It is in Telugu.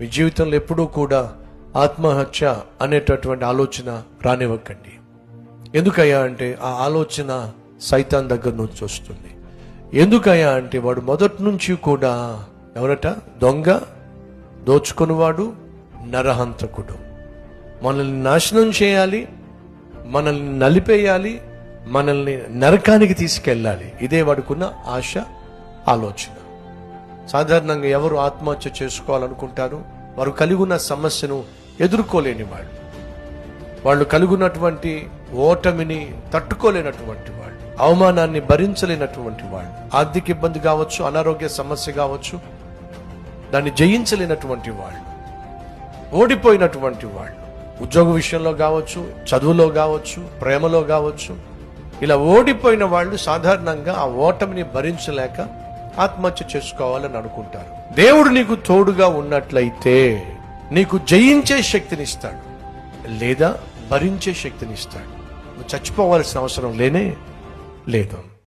మీ జీవితంలో ఎప్పుడూ కూడా ఆత్మహత్య అనేటటువంటి ఆలోచన రానివ్వకండి. ఎందుకయ్యా అంటే ఆ ఆలోచన సైతాన్ దగ్గర నుంచి వస్తుంది. ఎందుకయ్యా అంటే వాడు మొదటి నుంచి కూడా ఎవరట? దొంగ దోచుకునివాడు నరహంతకుడు. మనల్ని నాశనం చేయాలి మనల్ని నలిపేయాలి మనల్ని నరకానికి తీసుకెళ్ళాలి. ఇదే వాడుకున్న ఆశ ఆలోచన. సాధారణంగా ఎవరు ఆత్మహత్య చేసుకోవాలనుకుంటారు వారు కలిగి ఉన్న సమస్యను ఎదుర్కోలేని వాళ్ళు. వాళ్ళు కలుగున్నటువంటి ఓటమిని తట్టుకోలేనటువంటి వాళ్ళు. అవమానాన్ని భరించలేనటువంటి వాళ్ళు. ఆర్థిక ఇబ్బంది కావచ్చు అనారోగ్య సమస్య కావచ్చు దాన్ని జయించలేనటువంటి వాళ్ళు. ఓడిపోయినటువంటి వాళ్ళు. ఉద్యోగ విషయంలో కావచ్చు చదువులో కావచ్చు ప్రేమలో కావచ్చు ఇలా ఓడిపోయిన వాళ్ళు సాధారణంగా ఆ ఓటమిని భరించలేక ఆత్మహత్య చేసుకోవాలని అనుకుంటారు. దేవుడు నీకు తోడుగా ఉన్నట్లయితే నీకు జయించే శక్తినిస్తాడు లేదా భరించే శక్తినిస్తాడు నువ్వు చచ్చిపోవాల్సిన అవసరం లేనే లేదు.